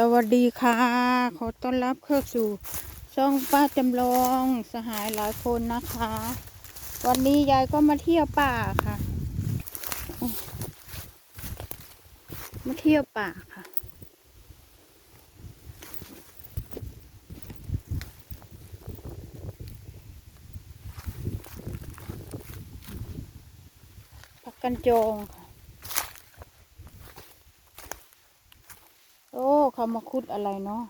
สวัสดีค่ะ ขอต้อนรับเข้าสู่ช่องป้าจำลองสหายหลายคนนะคะ วันนี้ยายก็มาเที่ยวป่าค่ะ มาเที่ยวป่าค่ะ พักกันจองค่ะ โอ้ เขามาขุดอะไรเนาะ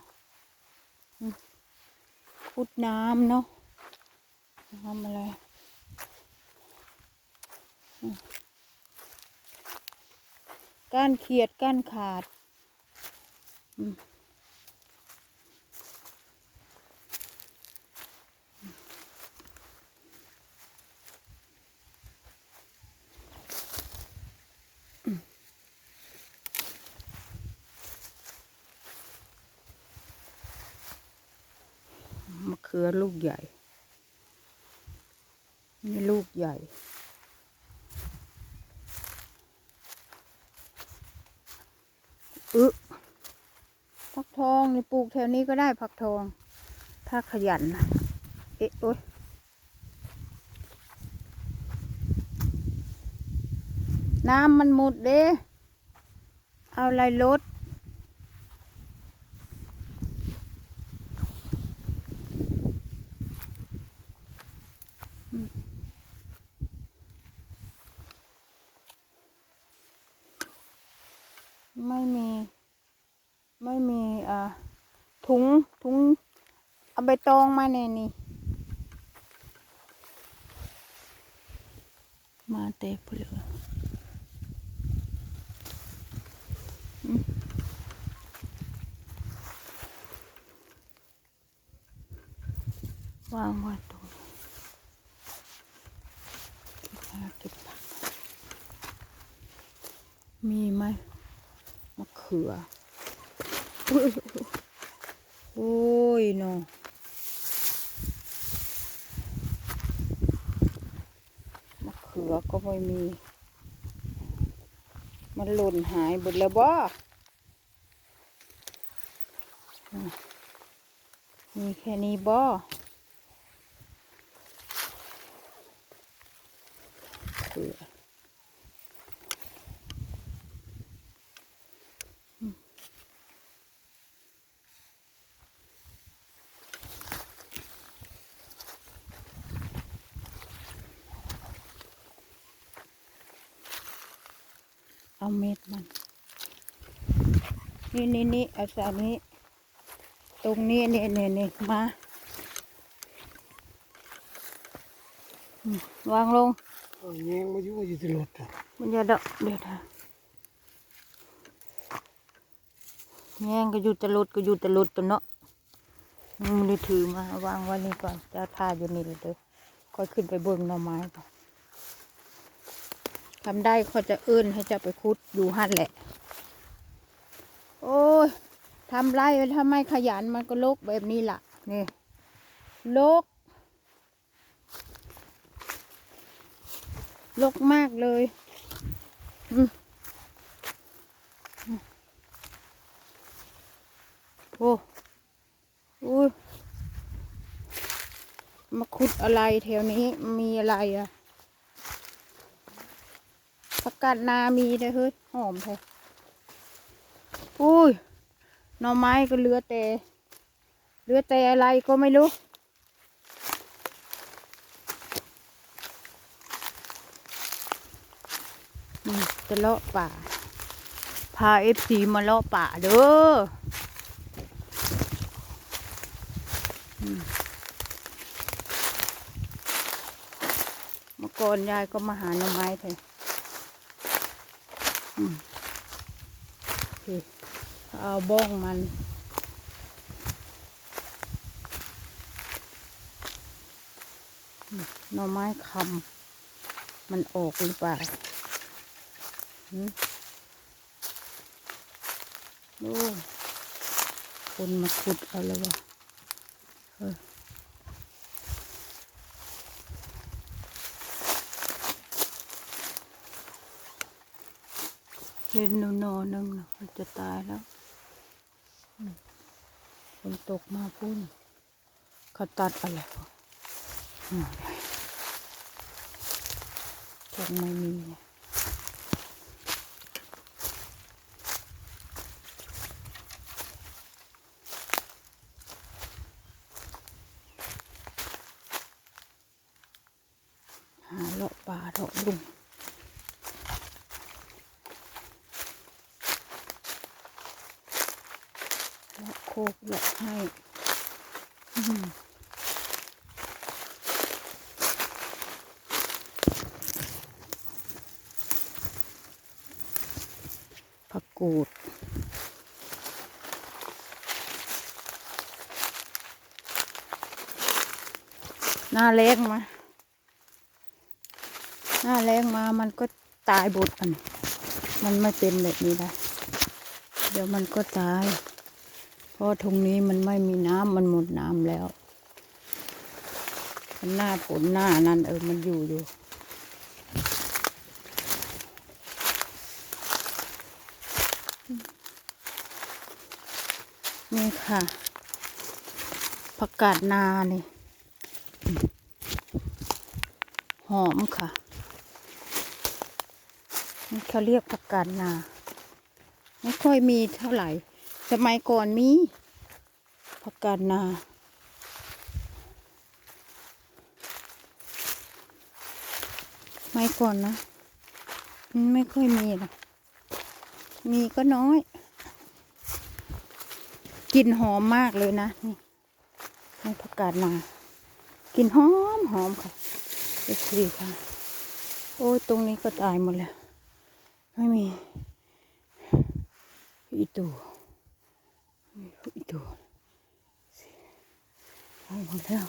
ขุดน้ำเนาะทำอะไรก้านเขียดก้านขาด อืม ลือลูกใหญ่ นี่ลูกใหญ่ อึผักทองนี่ปลูกแถวนี้ก็ได้ผักทอง ถ้าขยันนะเอ๊ะโอ๊ยน้ำมันหมดเด้ เอาอะไรลด ไม่มี ไม่มีอ่าถุงถุงเอาใบ ตองมาแน่นี่ มาเตะเพลืออืมวางไว้ตรงนี้เก็บผักมีไหมมะเขือ โอ้ยเนาะ มะเขือก็ไม่มี มันหล่นหายหมดแล้วบ่มีแค่นี้บ่เือ เอาเม็ดมัน นี่นี่นี่เอาสานี้ ตรงนี้นี่นี่นี่มาอืมวางลงโอ้ยแยงมาอยู่อยู่ที่รถอะมันจะเดาะเดี๋ยวนะแย่งก็อยู่ตะลุดก็อยู่ตะลุดตัวเนาะมึงเลยถือมาวางไว้นี่ก่อนจะทาอยู่นี่เลยเด้อค่อยขึ้นไปเบิ่งหน่อไม้ก่อน ทำได้เขาจะเอื้นให้จะไปคุดอยู่หันแหละ โอ้ยทำไรถ้าไม่ขยันมันก็ลกแบบนี้ล่ะ นี่ลกลกมากเลยโอ้โอ้ยมาขุดอะไรแถวนี้มีอะไรอะ ผักกาดนามีเลยเฮ้ยหอมแท้อุ้ยหน่อไม้ก็เหลือแต่เหลือแต่อะไรก็ไม่รู้นี่จะเลาะป่า พาเอฟซีมาเลาะป่าเด้อเมื่อก่อนยายก็มาหาหน่อไม้แทนอืมโอ เอาบ้องมัน หน่อไม้คำมันออกหรือเปล่าหืมโอ้คนมาขุดเอาแล้ววะเออ เห็นหนูนอนนึงนะมันจะตายแล้วฝนตกมาพุ่นเขาตัดอะไรวะอืมยังไม่มีหาเลาะป่าเลาะลุงเลาะโคกเลาะให้ผักกูดหน้าแรงมา หน้าแรงมามันก็ตายบุดอันนี้มันไม่เป็นแบบนี้ได้ เดี๋ยวมันก็ตาย เพราะตรงนี้มันไม่มีน้ำมันหมดน้ำแล้วมันหน้าฝนหน้านั้นเออมันอยู่อยู่นี่ค่ะผักกาดนานี่ หอมค่ะนี่เขาเรียกผักกาดนา ไม่ค่อยมีเท่าไหร่ สมัยก่อนมีผักกาดนาสมัยก่อนนะ ไม่ค่อยมีนะมีก็น้อยกลิ่นหอมมากเลยนะ นี่นี่ผักกาดนากลิ่นหอมหอมค่ะดูสิค่ะ โอ้ยตรงนี้ก็ตายหมดแล้ว ไม่มีอีตู อีตูตายหมดแล้ว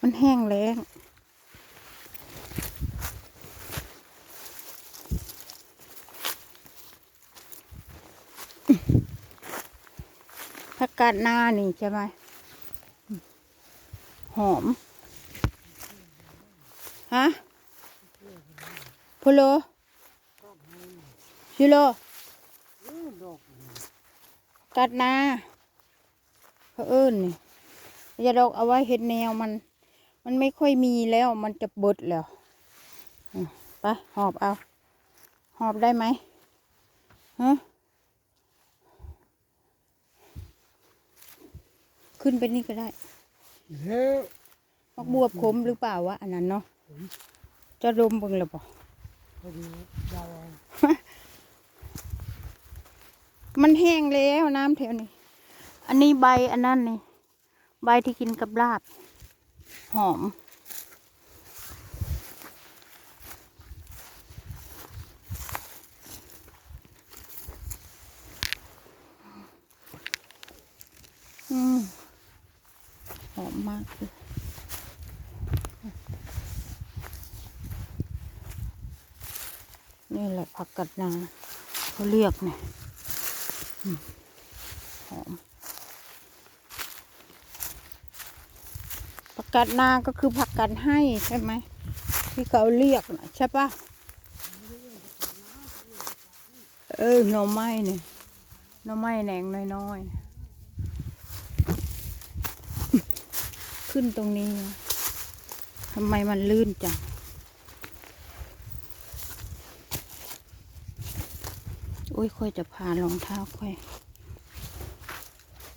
มันแห้งแล้งผักกาดหน้านี่ใช่ไหมหอม ฮะ พโลชิโลเออดอกกาดนาเขาเอิ้นนี่อย่าดอกเอาไว้เห็ดแนวมัน มันไม่ค่อยมีแล้วมันจะเบิดแล้วอืมไปหอบเอา หอบได้ไหมฮะขึ้นไปนี่ก็ได้แล้วมักบวบขมหรือเปล่าวะอันนั้นเนาะจะดมเบิ่งหรือเปล่า มันแห้งแล้วน้ำแถวนี้ อันนี้ใบอันนั้นนี่ ใบที่กินกับลาบ หอม อืม หอมมากเลย นี่แหละผักกัดนาเขาเรียกเนี่ยหอมผักกัดนาก็คือผักกัดให้ใช่ไหมที่เขาเรียกนะใช่ปะเออหน่อไม้เนี่ยหน่อไม้แหนงน้อยๆขึ้นตรงนี้ทำไมมันลื่นจัง อุ้ยค่อยจะพารองเท้าค่อย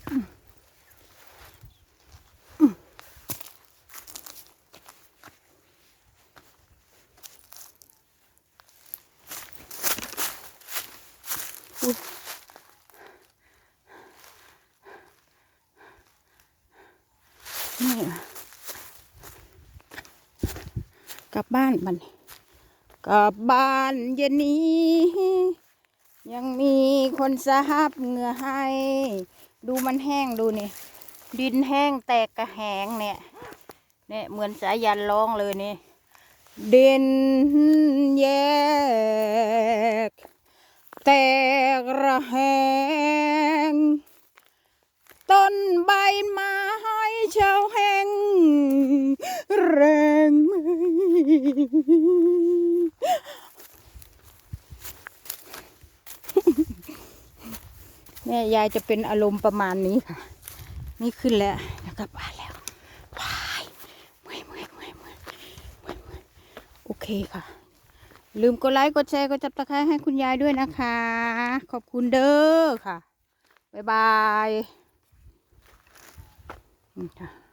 อืมอืมอุ๊ยนี่อะกลับบ้านมันกลับบ้านเย็นนี้ ยังมีคนสาบเหงื่อให้ ดูมันแห้งดูนี่ ดินแห้งแตกกระแหงเนี่ยเนี่ยเหมือนสายันร้องเลยนี่ดินแยก แตกระแหง ต้นใบไม้เชาแห้งแรงไหม แม่ยายจะเป็นอารมณ์ประมาณนี้ค่ะ นี่ขึ้นแล้วจะกลับบ้านแล้ววายเมื่อยเมื่อยเมื่อยเมื่อยเมื่อยเมื่อยโอเคค่ะ ลืมกดไลค์กดแชร์กดจับตะไคร้ให้คุณยายด้วยนะคะ ขอบคุณเด้อค่ะ บ๊ายบายอืมค่ะ